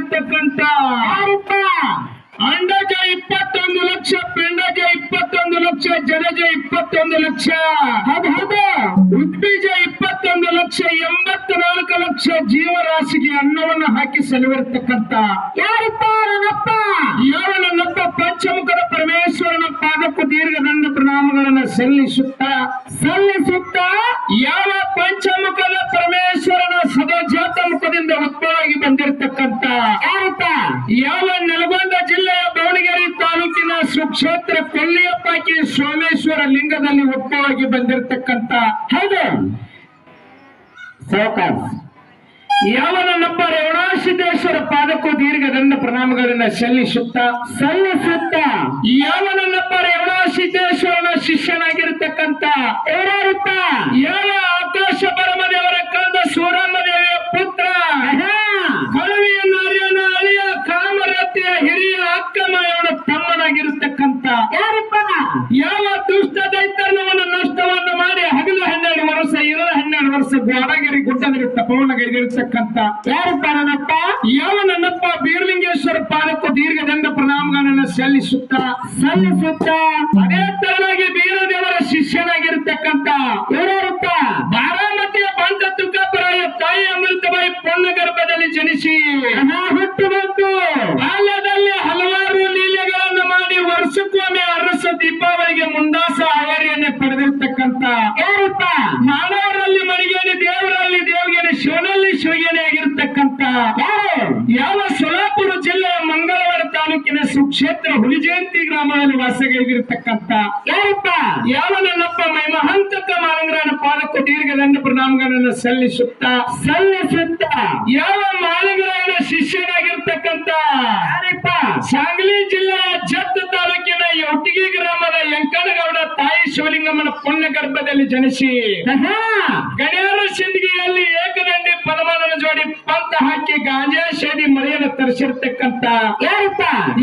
ಆಗಿರ್ತಕ್ಕಂತ ಅಂಡಜ ಇಪ್ಪತ್ತೊಂದು ಲಕ್ಷ ಪಿಂಡಜ ಇಪ್ಪತ್ತೊಂದು ಲಕ್ಷ ಜನಜ ಇಪ್ಪತ್ತೊಂದು ಲಕ್ಷ. ಉದ್ಬೀಜ ಇಪ್ಪತ್ತೊಂದು ಲಕ್ಷ ಎಂಬತ್ತ ನಾಲ್ಕು ಲಕ್ಷ ಜೀವರಾಶಿಗೆ ಅನ್ನವನ್ನು ಹಾಕಿ ಸಲುವಿರ್ತಕ್ಕಂತ. ಯಾರಿಪ್ಪ ನನ್ನಪ್ಪ? ಯಾವ ನನ್ನಪ್ಪ? ಪಂಚಮುಖದ ಪರಮೇಶ್ವರನ ಪಾದಕ್ಕೂ ದೀರ್ಘದಂಡ ಪ್ರಣಾಮಗಳನ್ನು ಸಲ್ಲಿಸುತ್ತ ಸಲ್ಲಿಸುತ್ತ? ಯಾವ ಪಂಚಮುಖದ ಬಂದಿರತಕ್ಕಂತ ಯಾವ ನಲಗೊಂಡ ಜಿಲ್ಲೆಯ ದಾವಣಗೆರೆ ತಾಲೂಕಿನ ಸುಕ್ಷೇತ್ರ ಕೊಲ್ಲಿಯಪ್ಪಾಕಿ ಸೋಮೇಶ್ವರ ಲಿಂಗದಲ್ಲಿ ಒಪ್ಪವಾಗಿ ಬಂದಿರತಕ್ಕಂತ ಹೌದು. ಸಾವಕಾಶ ಯಾವ ನನ್ನಪ್ಪ ರೇವಣಾಸಿದ್ದೇಶ್ವರ ಪಾದಕ್ಕೂ ದೀರ್ಘದಂಡ ಪ್ರಣಾಮಗಳನ್ನ ಸಲ್ಲಿಸುತ್ತ. ಸಲ್ಲಿಸುತ್ತ. ಯಾವ ನನ್ನಪ್ಪ ರೇವಣಾಸಿದ್ದೇಶ್ವರನ ಶಿಷ್ಯನಾಗಿರ್ತಕ್ಕಂತ? ಯಾವ ಯಾವ ದುಷ್ಟ ದೈತರ್ಣವನ್ನು ನಷ್ಟವನ್ನು ಮಾಡಿ ಹಗಲು ಹನ್ನೆರಡು ವರ್ಷ ಇರಲ ಹನ್ನೆರಡು ವರ್ಷ ಗೋಡಗಿರಿ ಗುಡ್ಡಗಿರಿ ತಪವನಗಿರಿರ್ತಕ್ಕಂತ ಯಾರು ಪಾರನಪ್ಪ ಯಾವ ನನ್ನಪ್ಪ ಬೀರಲಿಂಗೇಶ್ವರ ಪಾದಕ್ಕೂ ದೀರ್ಘದಂಡ ಪ್ರಣಾಮಗಳನ್ನು ಸಲ್ಲಿಸುತ್ತ. ಸಲ್ಲಿಸುತ್ತ. ಅದೇ ತರನಾಗಿ ಬೀರದೇವರ ಶಿಷ್ಯನಾಗಿರ್ತಕ್ಕಂತ ಯಾರಿಪ್ಪ ಬಾರಾಮತಿಯ ಬಂದ ತುಕಾಪುರಾಯ ತಾಯಿ ಅಮೃತಬಾಯಿ ಪೊನ್ನ ಗರ್ಭದಲ್ಲಿ ಜನಿಸಿ ಹುಟ್ಟು ಬಂತು ಬಾಲ್ಯದಲ್ಲಿ ಹಲವಾರು ಲೀಲೆಗಳನ್ನು ಮಾಡಿ ವರ್ಷಕ್ಕೊಮ್ಮೆ ದೀಪಾವಳಿಗೆ ಮುಂದಾಸ ಆವರಿಯನ್ನೇ ಪಡೆದಿರ್ತಕ್ಕಂತ ಯಾರಿಪ್ಪ? ಮಾನವರಲ್ಲಿ ಮನೆಗೇನೆ ದೇವರಲ್ಲಿ ದೇವಿಗೆ ಶಿವನಲ್ಲಿ ಶಿವಗೇನೆ ಆಗಿರ್ತಕ್ಕಂತ ಯಾರು? ಯಾವ ಸೊಲಾಪುರ ಜಿಲ್ಲೆಯ ಮಂಗಳವಾರ ತಾಲೂಕಿನ ಸುಕ್ಷೇತ್ರ ಹುಲಿಜಯಂತಿ ಗ್ರಾಮದಲ್ಲಿ ವಾಸಗೈದಿರ್ತಕ್ಕಂತ ಯಾರಿಪ್ಪ? ಯಾವ ನನ್ನಪ್ಪ ಮೈ ಮಹಂತಕ ಮಾನಂಗರನ ಪಾದಕ್ಕೂ ದೀರ್ಘದಂಡ ಪ್ರಣಾಮಗಳನ್ನು ಸಲ್ಲಿಸುತ್ತ ಸಲ್ಲಿಸುತ್ತ. ಯಾವ ಮಾಲಂಗ್ರನ ಶಿಷ್ಯನಾಗಿರ್ತಕ್ಕಂತ ಯಾರಪ್ಪ? ಸಾಂಗ್ಲಿ ಜಿಲ್ಲೆಯ ಜತ್ ತಾಲೂಕಿನ ಗ್ರಾಮದ ಯಂಕನಗೌಡ ತಾಯಿ ಶಿವಲಿಂಗಮ್ಮನ ಪುಣ್ಯ ಗರ್ಭದಲ್ಲಿ ಜನಿಸಿ. ಗಣ್ಯರ ಸಿಂದಗಿಯಲ್ಲಿ ಏಕದಂಡಿ ಪರಮಾನನ ಜೋಡಿ ಪಂತ ಹಾಕಿ ಗಾಂಜಾ ಶೇಡಿ ಮಳೆಯನ್ನು ತರಿಸಿರ್ತಕ್ಕಂತ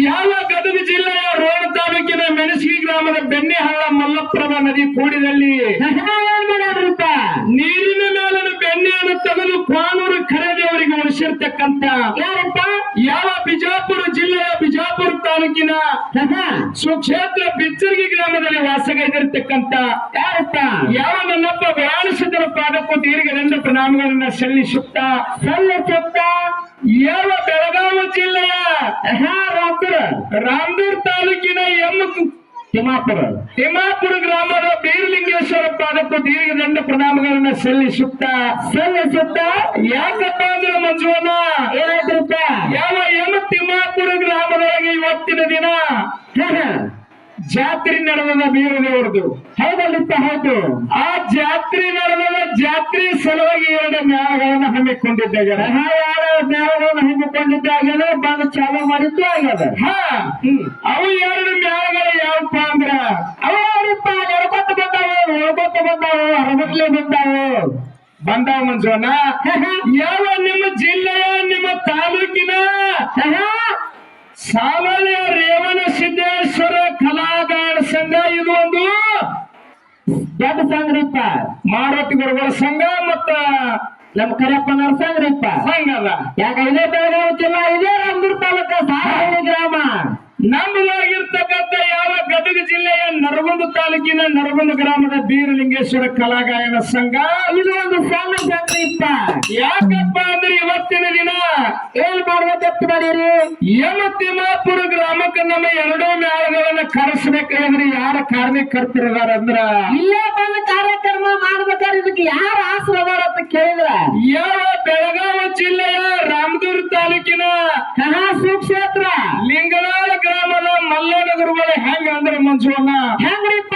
ಯಾವ ಗದಗ ಜಿಲ್ಲೆಯ ರೋಣ ತಾಲೂಕಿನ ಮೆಣಸಿಗೆ ಗ್ರಾಮದ ಬೆಣ್ಣೆಹಳ್ಳ ಮಲ್ಲಪ್ರಭ ನದಿ ಕೂಡಿದಲ್ಲಿ ನೀರಿನ ಮೇಲಿನ ಬೆಣ್ಣೆಯನ್ನು ತೆಗೆದು ಕಾನೂರು ಖರೇದಿಯವರಿಗೆ ಉಳಿಸಿರ್ತಕ್ಕಂತ ಯಾರಿಪ್ಪ? ಯಾವ ಬಿಜಾಪುರ ತಾಲೂಕಿನ. ಸುಕ್ಷೇತ್ರ ಬಿಚ್ಚರ್ಗಿ ಗ್ರಾಮದಲ್ಲಿ ವಾಸಗೈದಿರತಕ್ಕಂತ ಯಾರಪ್ಪ ಯಾವ ನನ್ನಪ್ಪ ವ್ಯಾಣಿಸಿದರ ಪಾದಕ್ಕೂ ದೀರ್ಘದಂಡ ಪ್ರಣಾಮಗಳನ್ನ ಸಲ್ಲಿಸುತ್ತ ಸಲ್ಲಿಸುತ್ತ ಯಾವ ಬೆಳಗಾವಿ ಜಿಲ್ಲೆಯ ರಾಮಪುರ ರಾಮದೂರ್ ತಾಲೂಕಿನ ಎಮ್ಮ ತಿಮ್ಮಾಪುರ. ತಿಮ್ಮಾಪುರ ಗ್ರಾಮದ ಬೀರಲಿಂಗೇಶ್ವರ ಪಾದಕ್ಕೂ ದೀರ್ಘದಂಡ ಪ್ರಣಾಮಗಳನ್ನ ಸಲ್ಲಿಸುತ್ತ ಸಲ್ಲಿಸುತ್ತ ಯಾಕಪ್ಪ ಅಂದ್ರೆ ಮಂಜುವನ ಜಾತ್ರೆ ನಡೆದ ಬೀರದೇವ್ರದು. ಹೌದಲ್ಲಿತ್ತ ಹೌದು ಆ ಜಾತ್ರೆ ನಡೆದ ಜಾತ್ರೆ ಸಲುವಾಗಿ ಎರಡು ಮ್ಯಾಳಗಳನ್ನ ಹಮ್ಮಿಕೊಂಡಿದ್ದಾಗ ಆಹಾ, ಎರಡು ಜ್ಞಾನವನ್ನು ಹಮ್ಮಿಕೊಂಡಿದ್ದಾಗಲೇ ಬಂದು ಚಾಲು ಮಾಡಿದ್ದು ಆಗದ. ಹಾ ಅವು ಎರಡು ಜ್ಞಾನಗಳು ಯಾವಪ್ಪ ಅಂದ್ರ? ಅವರು ಯಾರಿಪ್ಪ? ನಡ್ಕೊತ ಬಂದಾವು ಬಂದಾವ ಬಂದಾವು ಹರಬಟ್ಲೆ ಬಂದಾವು. ಬಂದಾವ ಮಂಜುವನ ಯಾವ ನಿಮ್ಮ ಜಿಲ್ಲೆಯ ನಿಮ್ಮ ತಾಲೂಕಿನ? ಸಾಮಾನ್ಯ ರೇವಣ ಸಿದ್ದೇಶ್ವರ ಕಲಾಗಾನ ಸಂಘ ಇದು ಒಂದು ದೊಡ್ಡ ಸಂಗ್ರಿಪ್ಪ ಮಾರುತಿ ಗುರುಗಳ ಸಂಘ ಮತ್ತ ನಮ್ ಕರಿಯಪ್ಪ ನರಸಂಗ್ರಿಪ್ಪ ಸಂಘ ಅಲ್ಲ ಯಾಕ ಇದೇ ಬೆಳಗಾವಿ ಜಿಲ್ಲಾ ಇದೇ ರಾಮದುರ್ಗ ತಾಲೂಕ ಸಾರಹಳ್ಳಿ ಗ್ರಾಮ. ನಮ್ಮದಾಗಿರ್ತಕ್ಕಂಥ ಯಾವ ಗದಗ ಜಿಲ್ಲೆಯ ನರಗುಂದ ತಾಲೂಕಿನ ನರಗುಂದ ಗ್ರಾಮದ ಬೀರಲಿಂಗೇಶ್ವರ ಕಲಾಗಾಯನ ಸಂಘ ಇದು ಒಂದು ಸಣ್ಣ ಇಪ್ಪ ಯಾಕಪ್ಪ ಅಂದ್ರೆ ಇವತ್ತಿನ ದಿನ ಏನ್ ಮಾಡ್ಬೇಕಪ್ಪ ಮಾಡೀರಿ? ಯಮ ತಿಮ್ಮಾಪುರ ಗ್ರಾಮಕ್ಕೆ ನಮ್ಮ ಎರಡೂ ಮ್ಯಾಳಗಳನ್ನ ಕರೆಸ್ಬೇಕಾದ್ರೆ ಯಾರ ಕಾರ್ಯಕರ್ತರಿದಾರ ಅಂದ್ರ? ಇಲ್ಲೇ ಬಂದು ಕಾರ್ಯಕ್ರಮ ಮಾಡ್ಬೇಕಾದ್ರೆ ಇದಕ್ಕೆ ಯಾರ ಆಸರದಾರ ಅಂತ ಕೇಳಿದ್ರ? ಯಾವ ಬೆಳಗಾವಿ ಜಿಲ್ಲೆಯ ರಾಮದೂರ್ ತಾಲೂಕಿನ ಕಹಾ ಸುಕ್ಷೇತ್ರ ಲಿಂಗನಾಳ ಗ್ರಾಮದ ಮಲ್ಲನ ಗುರುಗಳು ಹೆಂಗ ಮಂಜುವನ್ನ ಹೆಂಗ್ರಿಪ್ಪ?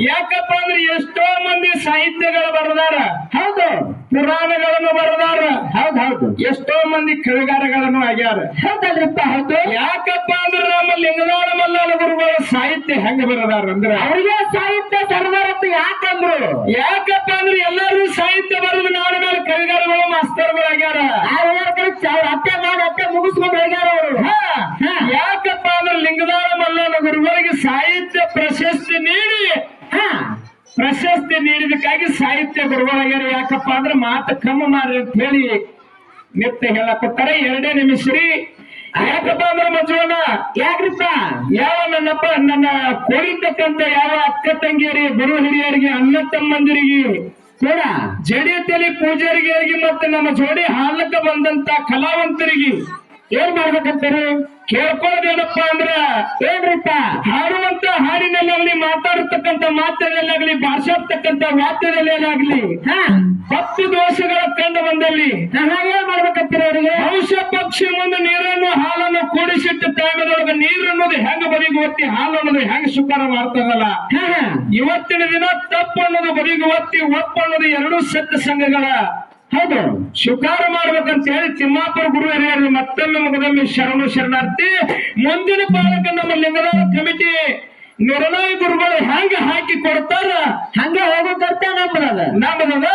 ಯಾಕಪ್ಪ ಅಂದ್ರೆ ಎಷ್ಟೋ ಮಂದಿ ಸಾಹಿತ್ಯಗಳು ಬರದಾರ. ಹೌದು ಪುರಾಣಗಳನ್ನು ಬರದಾರ. ಹೌದ್ ಹೌದು. ಎಷ್ಟೋ ಮಂದಿ ಕವಿಗಾರಗಳನ್ನು ಆಗ್ಯಾರ. ಹೌದಲ್ರಿಪ್ಪ ಹೌದು. ಯಾಕಪ್ಪ ಅಂದ್ರೆ ನಮ್ಮ ಲಿಂಗನಾಳ ಮಲ್ಲಾಳ ಗುರುಗಳ ಸಾಹಿತ್ಯ ಹೆಂಗ ಬರದಾರ ಅಂದ್ರ? ಅವ್ರಿಗೆ ಸಾಹಿತ್ಯ ಸರ್ದಾರ ಅಂತ ಯಾಕಂದ್ರು? ಯಾಕಪ್ಪ ಅಂದ್ರೆ ಎಲ್ಲರೂ ಸಾಹಿತ್ಯ ಬರೆದು ನಾಡ ಮೇಲೆ ಕವಿಗಾರಗಳು ಮಾಸ್ತರ್ಗಳು ಆಗ್ಯಾರ. ಅವ್ರ ಅತ್ತೆ ಮಾಡಿ ಅತ್ತೆ ಮುಗಿಸ್ಕೊಂಡು ಹೋಗ್ಯಾರ ಅವರು. ಹಾ, ಯಾಕಪ್ಪ ಅಂದ್ರೆ ಲಿಂಗದಾಳ ಮಲ್ಲಾಳ ಗುರುಗಳಿಗೆ ಸಾಹಿತ್ಯ ಪ್ರಶಸ್ತಿ ನೀಡಿ. ಹಾ ಪ್ರಶಸ್ತಿ ನೀಡಿದಕ್ಕಾಗಿ ಸಾಹಿತ್ಯ ಗುರುಗಳಾಗ್ಯಾರ. ಯಾಕಪ್ಪ ಅಂದ್ರೆ ಮಾತು ಕ್ರಮ ಮಾಡ್ರಿ ಅಂತ ಹೇಳಿ ನಿತ್ಯ ಹೇಳಕೊತ್ತಾರೆ ಎರಡೇ ನಿಮಿಷ ರೀ. ಯಾಕಪ್ಪ ಅಂದ್ರೆ ಮಜೋಣ ಯಾಕ್ರಿಪ್ಪ? ಯಾವ ನನ್ನಪ್ಪ ನನ್ನ ಕೋರಿತಕ್ಕಂತ ಯಾವ ಅಕ್ಕ ತಂಗಿಯರಿ ಗುರು ಹಿರಿಯರಿಗೆ ಅಣ್ಣ ತಮ್ಮಂದಿರಿಗೆ ಕೂಡ ಜಡಿಯತಲಿ ಪೂಜಾರಿಗೆ ಮತ್ತೆ ನಮ್ಮ ಜೋಡಿ ಹಾಲಕ್ಕ ಬಂದಂತ ಕಲಾವಂತರಿಗೆ ಏನ್ ಮಾಡ್ಬೇಕಂತೀರಿ? ಕೇಳ್ಕೊಳ್ಳೋದೇನಪ್ಪ ಅಂದ್ರ ಏನ್ರಿಪ್ಪ? ಹಾಡುವಂತ ಹಾಡಿನಲ್ಲಾಗ್ಲಿ ಮಾತಾಡತಕ್ಕಂತ ಮಾತಿನಲ್ಲಾಗ್ಲಿ ಭಾಷಾಡ್ತಕ್ಕಂತ ವಾಕ್ಯದಲ್ಲೇನಾಗ್ಲಿ ಹಾ. ಹತ್ತು ದೋಷಗಳ ಕಂಡು ಬಂದಲ್ಲಿ ಏನ್ ಮಾಡ್ಬೇಕಂತೀರಿ ಅವ್ರಿಗೆ? ಔಷಧ ಪಕ್ಷಿ ಮುಂದೆ ನೀರನ್ನು ಹಾಲನ್ನು ಕೂಡಿಸಿಟ್ಟು ಟೈಮದೊಳಗ ನೀರು ಅನ್ನೋದು ಹೆಂಗ ಬದಿಗೆ ಒತ್ತಿ ಹಾಲು ಅನ್ನೋದು ಹೆಂಗ್ ಹಾ ಹಾ. ಇವತ್ತಿನ ದಿನ ತಪ್ಪು ಅನ್ನೋದು ಬದಿಗೆ ಒತ್ತಿ ಒಪ್ಪ ಅನ್ನೋದು ಎರಡೂ ಸತ್ಯ ಸಂಘಗಳ ಹೌದು ಶುಕಾರ ಮಾಡ್ಬೇಕಂತ ಹೇಳಿ ತಿಮ್ಮಾಪುರ ಗುರು ಹಿರಿಯರು ಮತ್ತೊಮ್ಮೆ ಮುಗದೊಮ್ಮೆ ಶರಣು ಶರಣಾರ್ಥಿ ಮುಂದಿನ ಪಾಲಕ ನಮ್ಮ ಲಿಂಗದಾರ ಕಮಿಟಿ ನಿರ್ಣಯ ಗುರುಗಳು ಹೆಂಗ ಹಾಕಿ ಕೊಡ್ತಾರ? ಹಂಗ ಹೋಗೋ ಕರ್ತ ನಮ್ಮದ ನಮ್ಮದ